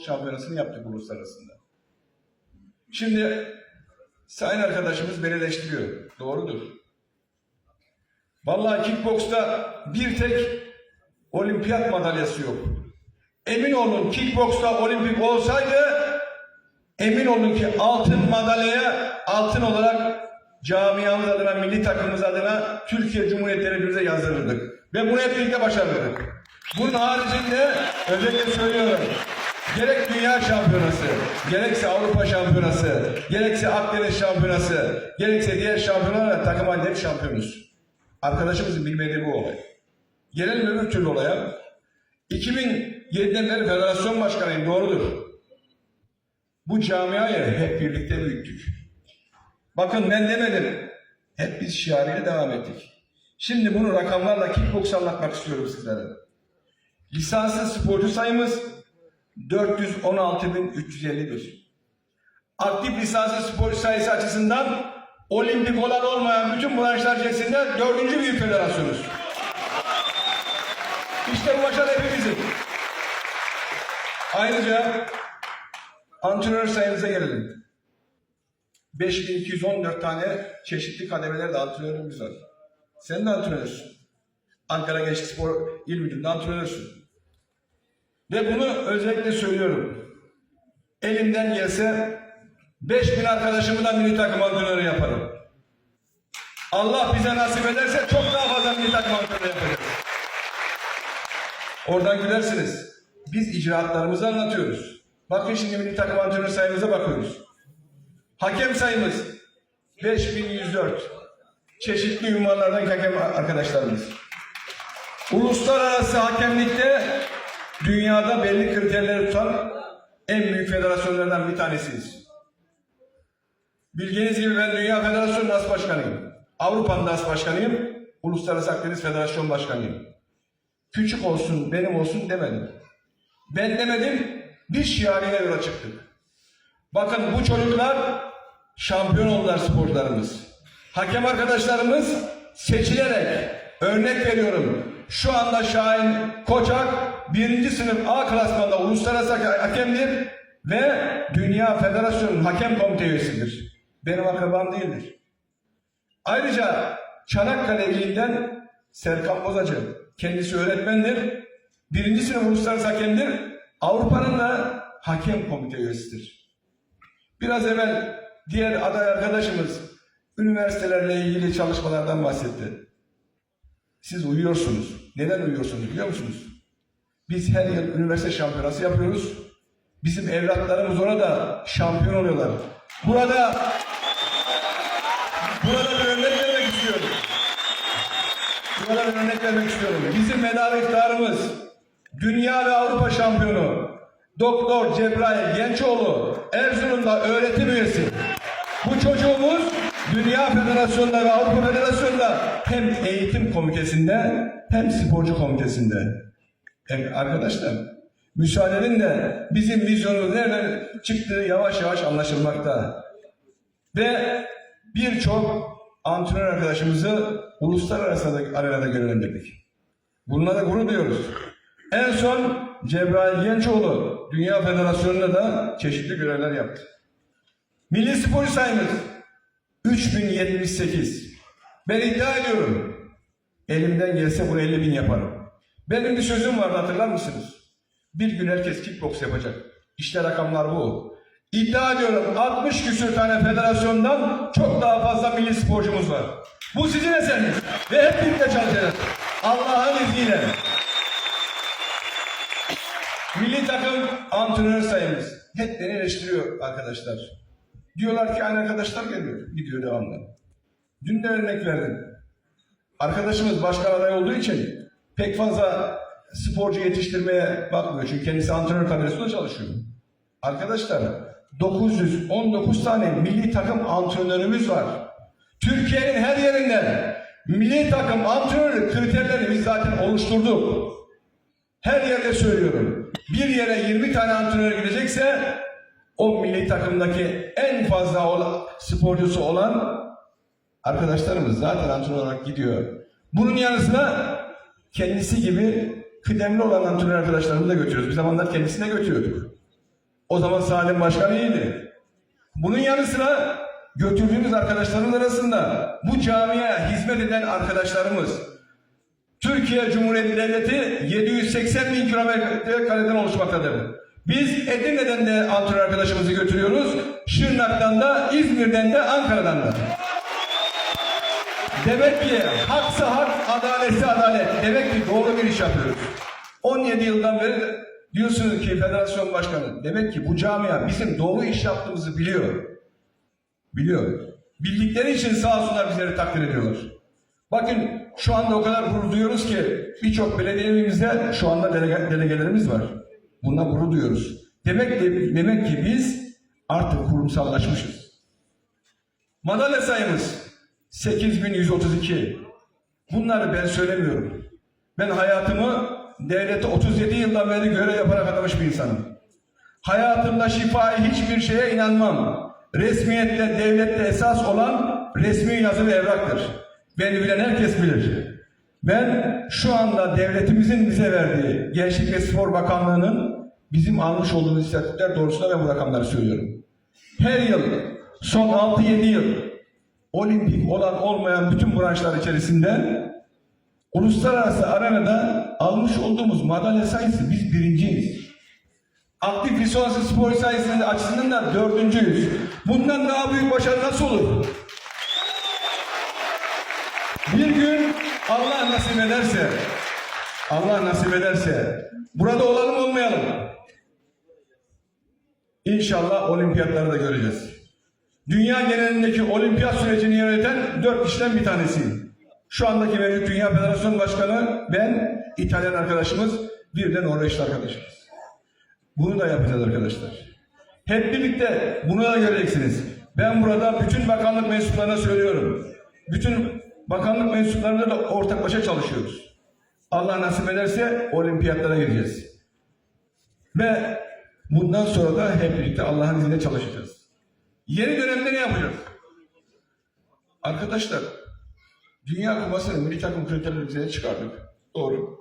şampiyonasını yaptık uluslararasında. Şimdi sayın arkadaşımız beni eleştiriyor. Doğrudur. Vallahi kickboksta bir tek olimpiyat madalyası yok. Emin olun kickboksta olimpik olsaydı emin olun ki altın madalyaya altın olarak camiamız adına, milli takımımız adına Türkiye Cumhuriyeti bize yazdırırdık. Ve bunu hep birlikte başarırdık. Bunun haricinde özellikle söylüyorum. Gerek dünya şampiyonası, gerekse Avrupa şampiyonası, gerekse Akdeniz şampiyonası, gerekse diğer şampiyonlarla takım halinde hep şampiyonuz. Arkadaşımızın bilmediği bu olay. Gelelim öbür türlü olaya. 2007'den beri federasyon başkanıyım, doğrudur. Bu camiayı hep birlikte büyüttük. Bakın ben demedim. Hep biz şiariyle devam ettik. Şimdi bunu rakamlarla kickbox anlatmak istiyorum sizlere. Lisanslı sporcu sayımız 416.351. Aktif lisanslı sporcu sayısı açısından olimpik olan olmayan bütün branşlar içerisinde dördüncü büyük federasyonuz. İşte bu başarı hepimizin. Ayrıca antrenör sayımıza gelelim. 5214 tane çeşitli kademelerde antrenörümüz var. Sen de antrenörsün. Ankara Gençlik Spor İl Müdürlüğü'nde antrenörsün. Ve bunu özellikle söylüyorum. Elimden gelse 5000 arkadaşımı da milli takım antrenörü yaparım. Allah bize nasip ederse çok daha fazla milli takım antrenörü yapacağız. Oradan gülersiniz. Biz icraatlarımızı anlatıyoruz. Bakın şimdi milli takım antrenör sayımıza bakıyoruz. Hakem sayımız 5104. Çeşitli ünvanlardan hakem arkadaşlarımız. Uluslararası hakemlikte dünyada belli kriterleri tutan en büyük federasyonlardan bir tanesiyiz. Bildiğiniz gibi ben Dünya Federasyonu As Başkanıyım. Avrupa'nın da As Başkanıyım. Uluslararası Akdeniz Federasyon Başkanıyım. Küçük olsun, benim olsun demedim. Ben demedim, biz şiarine yola çıktık. Bakın bu çocuklar şampiyon oldular sporcularımız. Hakem arkadaşlarımız seçilerek örnek veriyorum. Şu anda Şahin Koçak birinci sınıf A klasmanda uluslararası hakemdir ve Dünya Federasyonu'nun hakem komite üyesidir. Benim akrabam değildir. Ayrıca Çanakkale ilinden Serkan Bozacı kendisi öğretmendir. Birinci sınıf uluslararası hakemdir. Avrupa'nın da hakem komite üyesidir. Biraz evvel diğer aday arkadaşımız üniversitelerle ilgili çalışmalardan bahsetti. Siz uyuyorsunuz. Neden uyuyorsunuz biliyor musunuz? Biz her yıl üniversite şampiyonası yapıyoruz. Bizim evlatlarımız orada şampiyon oluyorlar. Burada burada bir örnek vermek istiyorum. Burada bir örnek vermek istiyorum. Bizim medaliklerimiz dünya ve Avrupa şampiyonu Doktor Cebrail Gençoğlu Erzurum'da öğretim üyesi. Bu çocuğumuz Dünya Federasyonu'nda ve Avrupa Federasyonu'nda hem eğitim komitesinde hem sporcu komitesinde. Evet, arkadaşlar müsaade edin de bizim vizyonumuz nereden çıktığı yavaş yavaş anlaşılmakta. Ve birçok antrenör arkadaşımızı uluslararası arenada görevlendirdik. Bununla da gurur duyuyoruz. En son Cebrail Gençoğlu Dünya Federasyonu'nda da çeşitli görevler yaptı. Milli sporcu sayımız 3078. Ben iddia ediyorum. Elimden gelse bunu 50 bin yaparım. Benim bir sözüm vardı hatırlar mısınız? Bir gün herkes kickbox yapacak. İşte rakamlar bu. İddia ediyorum 60 küsür tane federasyondan çok daha fazla milli sporcumuz var. Bu sizin eseriniz. Ve hep birlikte çalışacağız. Allah'ın izniyle. Milli takım antrenör sayımız. Hep beni eleştiriyor arkadaşlar. Diyorlar ki aynı arkadaşlar geliyor. Gidiyor devamlı. Dün de örnek verdim. Arkadaşımız başkan aday olduğu için pek fazla sporcu yetiştirmeye bakmıyor. Çünkü kendisi antrenör kadrosunda çalışıyor. Arkadaşlar 919 tane milli takım antrenörümüz var. Türkiye'nin her yerinden milli takım antrenörü kriterlerini biz zaten oluşturduk. Her yerde söylüyorum. Bir yere 20 tane antrenör gidecekse o milli takımdaki en fazla olan, sporcusu olan arkadaşlarımız zaten antrenör olarak gidiyor. Bunun yanı sıra kendisi gibi kıdemli olan antrenör arkadaşlarımızı da götürüyoruz. Bir zamanlar kendisine götürüyorduk. O zaman Salim Başkan iyiydi. Bunun yanı sıra götürdüğümüz arkadaşlarımız arasında bu camiye hizmet eden arkadaşlarımız Türkiye Cumhuriyeti Devleti 780 bin kilometre kareden oluşmaktadır. Biz Edirne'den de antrenör arkadaşımızı götürüyoruz. Şırnak'tan da, İzmir'den de, Ankara'dan da. Demek ki haksa hak, adaletse adalet. Demek ki doğru bir iş yapıyoruz. 17 yıldan beri diyorsunuz ki federasyon başkanı. Demek ki bu camia bizim doğru iş yaptığımızı biliyor. Biliyor. Bildikleri için sağ olsunlar bizleri takdir ediyorlar. Bakın şu anda o kadar gurur duyuyoruz ki birçok belediyemizde şu anda delege, delegelerimiz var. Bundan gurur duyuyoruz. Demek ki, demek ki biz artık kurumsallaşmışız. Madalya sayımız 8132. Bunları ben söylemiyorum. Ben hayatımı devlete 37 yıldan beri görev yaparak adamış bir insanım. Hayatımda şifai hiçbir şeye inanmam. Resmiyette, devlette esas olan resmi yazı ve evraktır. Beni bilen herkes bilir. Ben şu anda devletimizin bize verdiği Gençlik ve Spor Bakanlığı'nın bizim almış olduğumuz istatistikler doğrusunda ben bu rakamları söylüyorum. Her yıl, son 6-7 yıl olimpik olan olmayan bütün branşlar içerisinde uluslararası arenada almış olduğumuz madalya sayısı biz birinciyiz. Aktif lisansı spor sayısının açısından da dördüncüyüz. Bundan daha büyük başarı nasıl olur? Bir gün Allah nasip ederse, Allah nasip ederse burada olalım olmayalım. İnşallah olimpiyatları da göreceğiz. Dünya genelindeki olimpiyat sürecini yöneten dört kişiden bir tanesiyim. Şu andaki mevcut Dünya Federasyonu Başkanı, ben, İtalyan arkadaşımız, bir de Norveçli arkadaşımız. Bunu da yapacağız arkadaşlar. Hep birlikte bunu da göreceksiniz. Ben burada bütün bakanlık mensuplarına söylüyorum. Bütün bakanlık mensuplarına da ortaklaşa çalışıyoruz. Allah nasip ederse olimpiyatlara gireceğiz. Ve bundan sonra da hep birlikte Allah'ın izniyle çalışacağız. Yeni dönemde ne yapacağız? Arkadaşlar, Dünya Kupası'nın milli takım kriterlerini bize çıkardık. Doğru.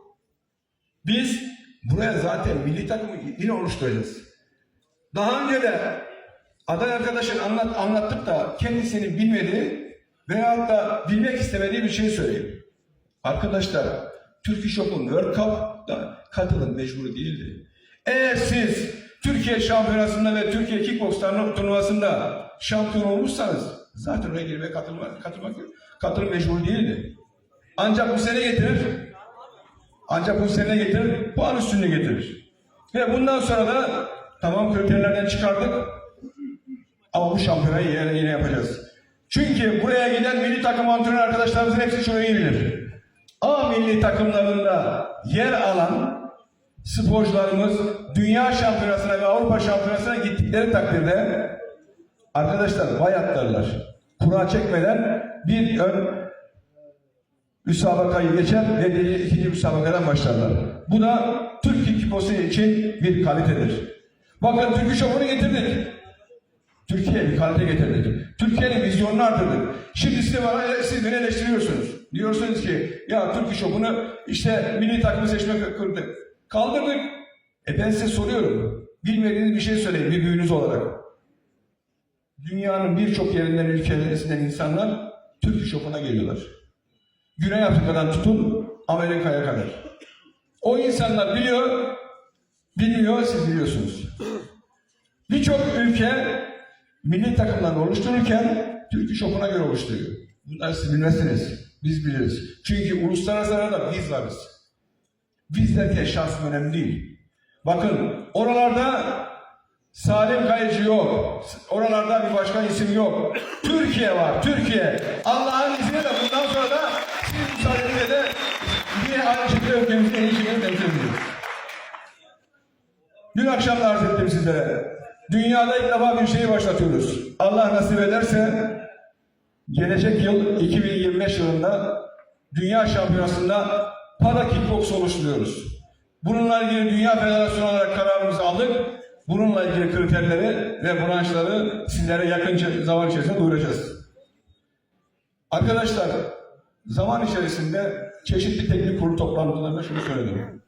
Biz buraya zaten milli takımı yine oluşturacağız. Daha önce de aday arkadaşın anlat, anlattık da kendisini bilmediği veyahut da bilmek istemediği bir şey söyleyeyim. Arkadaşlar, Turkish Open World Cup'da katılım mecburi değildi. Eğer siz Türkiye şampiyonasında ve Türkiye kickbox turnuvasında şampiyon olmuşsanız zaten oraya girmeye katılmak, katılmak katılım mecburi değildi. Ancak bu sene getirir. Ancak bu sene getirir, puan üstünlüğü getirir. Ve bundan sonra da tamam kriterlerden çıkardık. Ama bu şampiyonayı yine, yine yapacağız. Çünkü buraya giden milli takım antrenör arkadaşlarımızın hepsi çok iyi bilir. A milli takımlarında yer alan sporcularımız dünya şampiyonasına ve Avrupa şampiyonasına gittikleri takdirde arkadaşlar vay atlarlar. Kura çekmeden bir ön müsabakayı geçer ve diğer ikinci müsabakadan başlarlar. Bu da Türk kickboxu için bir kalitedir. Bakın Türk şovunu getirdik. Türkiye'ye bir kalite getirdik. Türkiye'nin vizyonunu artırdık. Şimdi siz, bana, siz beni eleştiriyorsunuz. Diyorsunuz ki ya Türk şovunu işte milli takımı seçmek kırdık. Kaldırdık. E ben size soruyorum. Bilmediğiniz bir şey söyleyin bir büyüğünüz olarak. Dünyanın birçok yerinden, ülkelerinden insanlar Türk şovuna geliyorlar. Güney Afrika'dan tutun Amerika'ya kadar. O insanlar biliyor, bilmiyor, siz biliyorsunuz. Birçok ülke milli takımlarını oluştururken Türk İş Oku'na göre oluşturuyor. Bunları siz bilmezsiniz. Biz biliriz. Çünkü uluslararası arada biz varız. Biz şahsım önemli değil. Bakın oralarda Salim Kayıcı yok. Oralarda bir başka isim yok. Türkiye var. Türkiye. Allah'ın izniyle bundan sonra da siz müsaadenizle de yine aynı şekilde ülkemizin en iyi şekilde temsil. Dün akşam da arz ettim sizlere. Dünyada ilk defa bir şeyi başlatıyoruz. Allah nasip ederse gelecek yıl 2025 yılında Dünya Şampiyonası'nda para kickbox oluşturuyoruz. Bununla ilgili Dünya Federasyonu olarak kararımızı aldık. Bununla ilgili kriterleri ve branşları sizlere yakın zaman içerisinde duyuracağız. Arkadaşlar zaman içerisinde çeşitli teknik kurulu toplantılarında şunu söyledim.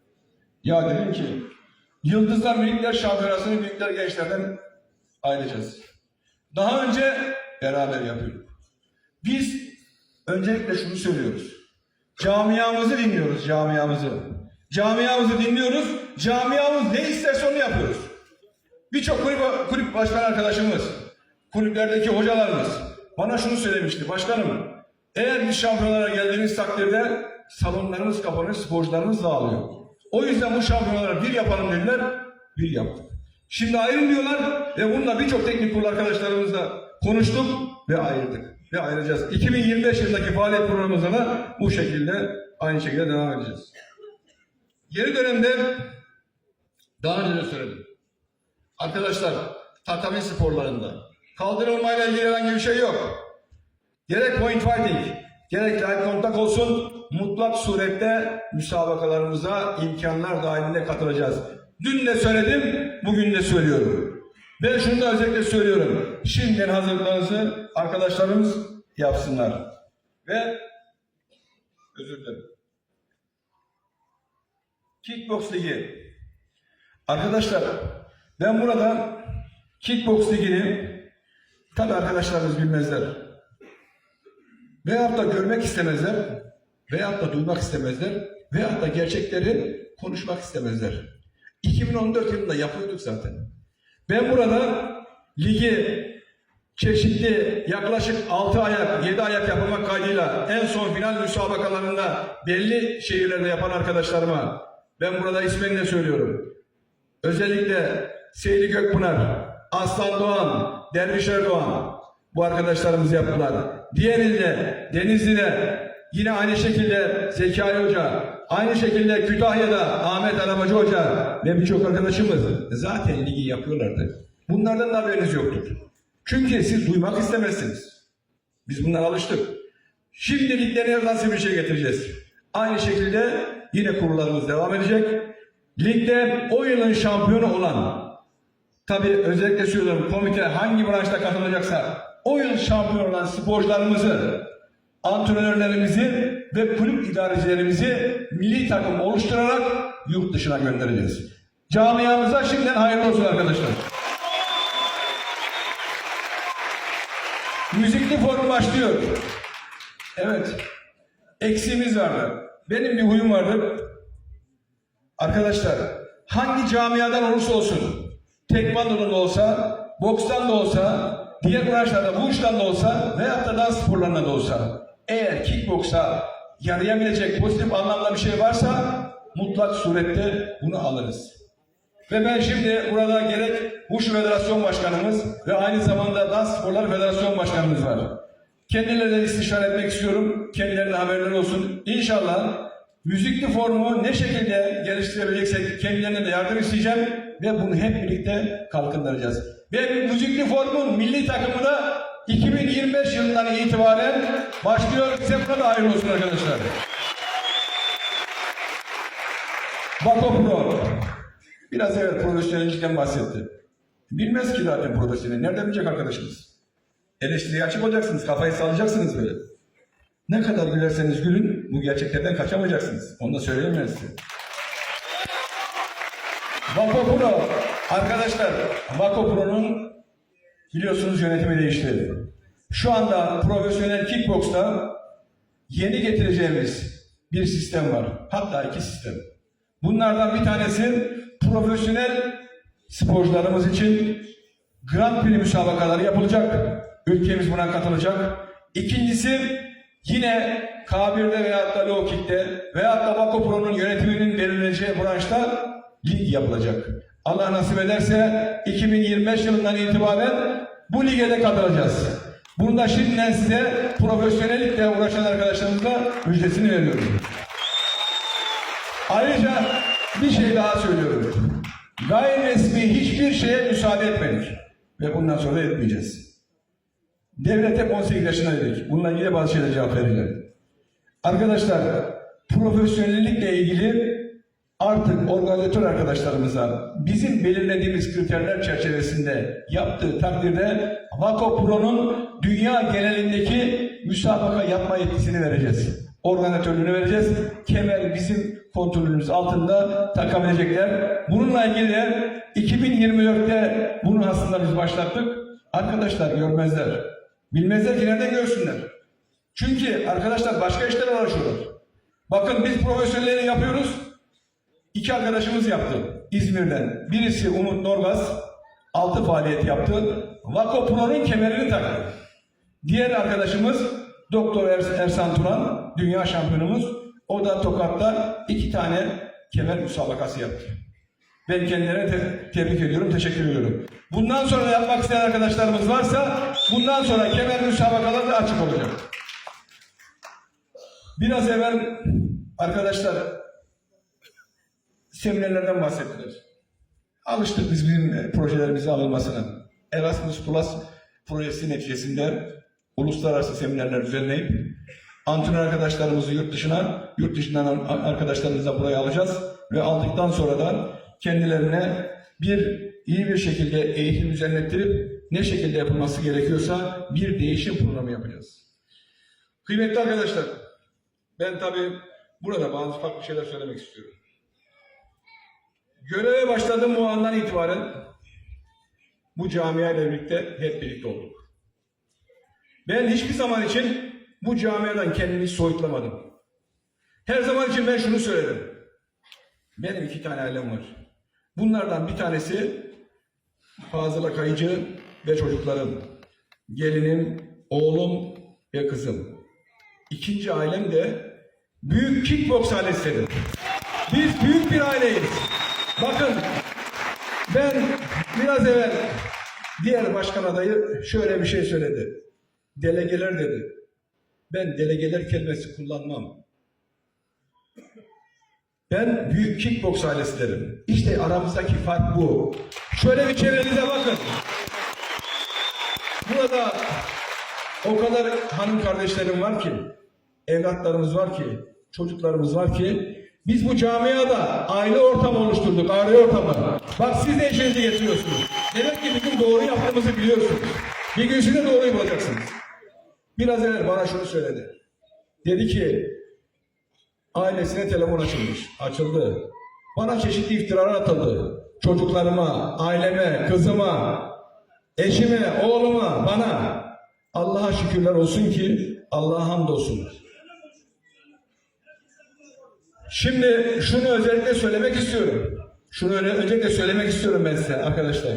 Ya dedim ki Yıldızlar Minikler Şampiyonası'nı Büyükler Gençlerden ayıracağız. Daha önce beraber yapıyorduk. Biz öncelikle şunu söylüyoruz. Camiamızı dinliyoruz, camiamızı. Camiamızı dinliyoruz, camiamız ne isterse onu yapıyoruz. Birçok kulüp, kulüp başkan arkadaşımız, kulüplerdeki hocalarımız bana şunu söylemişti. Başkanım, eğer biz şampiyonlara geldiğimiz takdirde salonlarımız kapanır, sporcularımız dağılıyor. O yüzden bu şampiyonaları bir yapalım dediler, bir yaptık. Şimdi ayrım diyorlar ve bununla birçok teknik kurulu arkadaşlarımızla konuştuk ve ayırdık. Ve ayıracağız. 2025 yılındaki faaliyet programımızda da bu şekilde aynı şekilde devam edeceğiz. Geri dönemde daha önce de söyledim. Arkadaşlar tatami sporlarında kaldırılmayla ilgili herhangi bir şey yok. Gerek point fighting, gerek light contact olsun mutlak surette müsabakalarımıza imkanlar dahilinde katılacağız. Dün de söyledim, bugün de söylüyorum. Ben şunu da özellikle söylüyorum. Şimdiden hazırlıklarınızı arkadaşlarımız yapsınlar. Ve özür dilerim. Kickbox Ligi. Arkadaşlar ben burada Kickbox Ligi'ni tabi arkadaşlarımız bilmezler. Veyahut da görmek istemezler. Veyahut da duymak istemezler. Veyahut da gerçekleri konuşmak istemezler. 2014 yılında yapıyorduk zaten. Ben burada ligi çeşitli yaklaşık 6 ayak, 7 ayak yapılmak kaydıyla en son final müsabakalarında belli şehirlerde yapan arkadaşlarıma ben burada ismini söylüyorum. Özellikle Seyli Gökpınar, Aslan Doğan, Derviş Erdoğan bu arkadaşlarımız yaptılar. Diğer ilde Denizli'de yine aynı şekilde Zekai Hoca, aynı şekilde Kütahya'da Ahmet Arabacı Hoca ve birçok arkadaşımız zaten ligi yapıyorlardı. Bunlardan da haberiniz yoktur. Çünkü siz duymak istemezsiniz. Biz bunlara alıştık. Şimdi liglerine nasıl bir şey getireceğiz? Aynı şekilde yine kurullarımız devam edecek. Ligde o yılın şampiyonu olan Tabii özellikle söylüyorum komite hangi branşta katılacaksa o yıl şampiyon olan sporcularımızı, antrenörlerimizi ve kulüp idarecilerimizi milli takım oluşturarak yurt dışına göndereceğiz. Camiamıza şimdiden hayırlı olsun arkadaşlar. Müzikli forum başlıyor. Evet. Eksiğimiz vardı. Benim bir huyum vardı. Arkadaşlar hangi camiadan olursa olsun tekvandodan da olsa, bokstan da olsa, diğer branşlarda bu işten de olsa veyahut da dans sporlarında da olsa eğer kickboksa yarayabilecek pozitif anlamda bir şey varsa mutlak surette bunu alırız. Ve ben şimdi burada gerek Wush Federasyon Başkanımız ve aynı zamanda Dans Sporları Federasyon Başkanımız var. Kendileriyle istişare etmek istiyorum. Kendilerine haberleri olsun. İnşallah müzikli formu ne şekilde geliştirebileceksek kendilerine de yardım isteyeceğim ve bunu hep birlikte kalkındıracağız. Ve müzikli formun milli takımı da 2025 yılından itibaren başlıyor. Size buna da hayırlı olsun arkadaşlar. Bako Pro. Biraz evet profesyonellikten bahsetti. Bilmez ki zaten profesyonel. Nereden bilecek arkadaşımız? Eleştiriye açık olacaksınız. Kafayı sallayacaksınız böyle. Ne kadar gülerseniz gülün bu gerçeklerden kaçamayacaksınız. Onu da söyleyeyim ben size. Vako Pro. Arkadaşlar Vako Pro'nun biliyorsunuz yönetimi değişti. Şu anda profesyonel kickboksta yeni getireceğimiz bir sistem var. Hatta iki sistem. Bunlardan bir tanesi profesyonel sporcularımız için Grand Prix müsabakaları yapılacak. Ülkemiz buna katılacak. İkincisi yine K1'de veyahut da Low Kick'te veyahut da Vako Pro'nun yönetiminin belirleneceği branşta lig yapılacak. Allah nasip ederse 2025 yılından itibaren bu lige de katılacağız. Bunda şimdiden size profesyonellikle uğraşan arkadaşlarımıza müjdesini veriyorum. Ayrıca bir şey daha söylüyorum. Gayri resmi hiçbir şeye müsaade etmedik. Ve bundan sonra etmeyeceğiz. Devlete 18 yaşına dedik. Bununla ilgili bazı şeyler cevap verirler. Arkadaşlar profesyonellikle ilgili artık organizatör arkadaşlarımıza bizim belirlediğimiz kriterler çerçevesinde yaptığı takdirde Vako Pro'nun dünya genelindeki müsabaka yapma yetkisini vereceğiz. organatörlüğünü vereceğiz. Kemer bizim kontrolümüz altında takabilecekler. Bununla ilgili de 2024'te bunu aslında biz başlattık. Arkadaşlar görmezler. Bilmezler ki nereden görsünler. Çünkü arkadaşlar başka işlerle uğraşıyorlar. Bakın biz profesyonelleri yapıyoruz. İki arkadaşımız yaptı İzmir'den. Birisi Umut Norgaz, altı faaliyet yaptı. Vako Pro'nun kemerini taktı. Diğer arkadaşımız Doktor Ers- Ersan Turan, dünya şampiyonumuz. O da Tokat'ta iki tane kemer müsabakası yaptı. Ben kendilerine te- tebrik ediyorum, teşekkür ediyorum. Bundan sonra yapmak isteyen arkadaşlarımız varsa bundan sonra kemer müsabakaları da açık olacak. Biraz evvel arkadaşlar seminerlerden bahsettiler. Alıştık biz bizim e, projelerimizin alınmasına. Erasmus Plus projesi neticesinde uluslararası seminerler düzenleyip antrenör arkadaşlarımızı yurt dışına, yurt dışından ar- arkadaşlarımızı da buraya alacağız ve aldıktan sonra da kendilerine bir iyi bir şekilde eğitim düzenlettirip ne şekilde yapılması gerekiyorsa bir değişim programı yapacağız. Kıymetli arkadaşlar, ben tabii burada bazı farklı şeyler söylemek istiyorum. Göreve başladığım bu andan itibaren bu camia ile birlikte hep birlikte olduk. Ben hiçbir zaman için bu camiadan kendimi soyutlamadım. Her zaman için ben şunu söyledim. Benim iki tane ailem var. Bunlardan bir tanesi Fazıl Kayıcı ve çocuklarım. Gelinim, oğlum ve kızım. İkinci ailem de büyük kickbox ailesidir. Biz büyük bir aileyiz. Bakın ben biraz evvel diğer başkan adayı şöyle bir şey söyledi. Delegeler dedi. Ben delegeler kelimesi kullanmam. Ben büyük kickbox ailesi derim. İşte aramızdaki fark bu. Şöyle bir çevrenize bakın. Burada o kadar hanım kardeşlerim var ki, evlatlarımız var ki, çocuklarımız var ki, biz bu camiada aile ortamı oluşturduk, aile ortamı. Bak siz de işinizi getiriyorsunuz. Demek ki gün doğru yaptığımızı biliyorsunuz. Bir gün siz de doğruyu bulacaksınız. Biraz evvel bana şunu söyledi. Dedi ki, ailesine telefon açılmış. Açıldı. Bana çeşitli iftiralar atıldı. Çocuklarıma, aileme, kızıma, eşime, oğluma, bana. Allah'a şükürler olsun ki Allah'a hamdolsun. Şimdi şunu özellikle söylemek istiyorum. Şunu öncelikle söylemek istiyorum ben size arkadaşlar.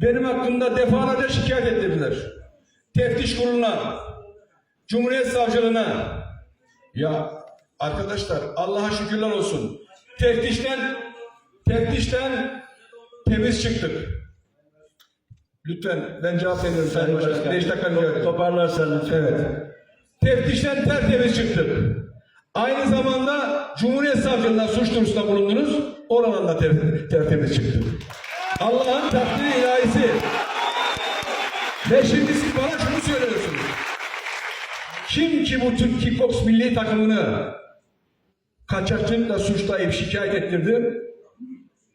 Benim hakkımda defalarca şikayet ettirdiler. Teftiş kuruluna, Cumhuriyet Savcılığına. Ya arkadaşlar Allah'a şükürler olsun. Teftişten teftişten temiz çıktık. Lütfen ben cevap veriyorum Sayın Başkan. Beş dakika veriyorum. Toparlarsan lütfen. Evet. Teftişten tertemiz çıktık. Aynı zamanda Cumhuriyet Savcılığına suç duyurusunda bulundunuz. Oradan da ter- tertemiz çıktık. Allah'ın takdiri ilahisi. Ve şimdi siz bana şunu söylüyorsunuz. Kim ki bu Türk Kickbox milli takımını kaçakçılıkla suçlayıp şikayet ettirdi?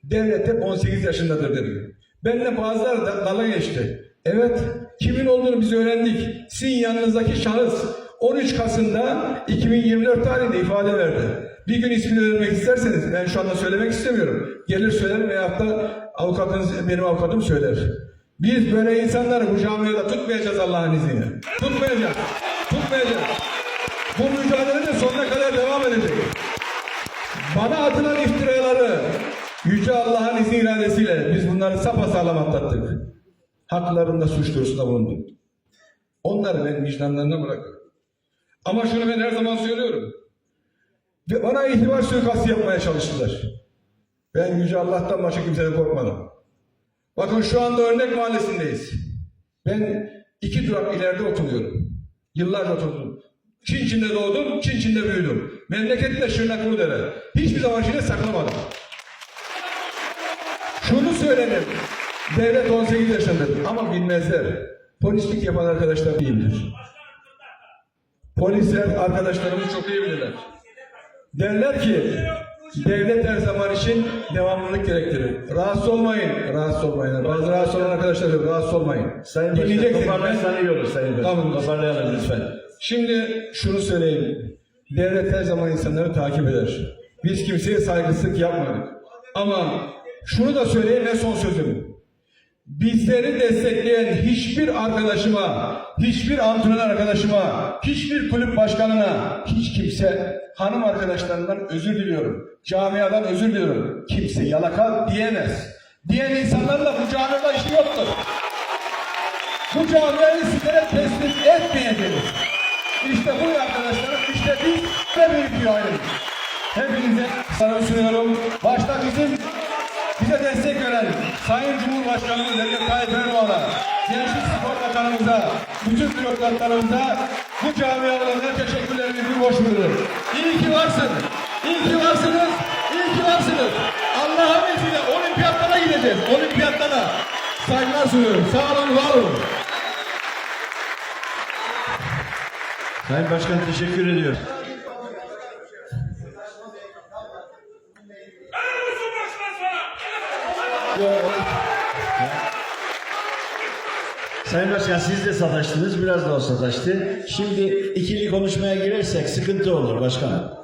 Devlet hep 18 yaşındadır dedi. Benimle bazıları da dalga geçti. Evet, kimin olduğunu biz öğrendik. Sizin yanınızdaki şahıs 13 Kasım'da 2024 tarihinde ifade verdi. Bir gün ismini vermek isterseniz, ben şu anda söylemek istemiyorum. Gelir söylerim veyahut da avukatınız, benim avukatım söyler. Biz böyle insanları bu camiada tutmayacağız Allah'ın izniyle. Tutmayacağız. Tutmayacağız. Bu mücadele de sonuna kadar devam edecek. Bana atılan iftiraları Yüce Allah'ın izni iradesiyle biz bunları sapasağlam atlattık. Haklarında suç duyurusunda bulunduk. Onları ben vicdanlarına bırakıyorum. Ama şunu ben her zaman söylüyorum. Bana itibar suikastı yapmaya çalıştılar. Ben Yüce Allah'tan başka kimseden korkmadım. Bakın şu anda Örnek Mahallesi'ndeyiz. Ben iki durak ileride oturuyorum. Yıllarca oturdum. Çin Çin'de doğdum, Çin Çin'de büyüdüm. Memleketimde Şırnak Uludere. Hiçbir zaman içine saklamadım. Şunu söyledim. Devlet 18 yaşındadır ama bilmezler. Polislik yapan arkadaşlar değildir. Polisler arkadaşlarımız çok iyi bilirler. Derler ki devlet her zaman için devamlılık gerektirir. Rahatsız olmayın. Rahatsız olmayın. Bazı rahatsız olan arkadaşlar diyor, rahatsız olmayın. Sayın Dinleyeceksiniz. toparlarsan iyi olur Sayın Başkan. Tamam. Toparlayalım lütfen. Şimdi şunu söyleyeyim. Devlet her zaman insanları takip eder. Biz kimseye saygısızlık yapmadık. Ama şunu da söyleyeyim ve son sözüm. Bizleri destekleyen hiçbir arkadaşıma, hiçbir antrenör arkadaşıma, hiçbir kulüp başkanına, hiç kimse hanım arkadaşlarından özür diliyorum. Camiadan özür diliyorum. Kimse yalaka diyemez. Diyen insanlarla bu camiada işi yoktur. Bu camiayı sizlere teslim etmeyeceğiz. İşte bu arkadaşlarım, işte biz ve büyük bir ayrım. Hepinize selam sunuyorum. Başta bizim bize destek veren Sayın Cumhurbaşkanımız Recep Tayyip Erdoğan'a, Gençlik Spor Bakanımıza, bütün bürokratlarımıza bu camialarına teşekkürlerimi bir boş bulurum. İyi ki varsın. İyi ki varsınız. İyi ki varsınız. Allah'ın izniyle olimpiyatlara gideceğiz. Olimpiyatlara. Saygılar sunuyorum. Sağ olun, var olun. Sayın Başkan teşekkür ediyorum. Sayın Başkan siz de sataştınız, biraz da o sataştı. Şimdi ikili konuşmaya girersek sıkıntı olur başkanım.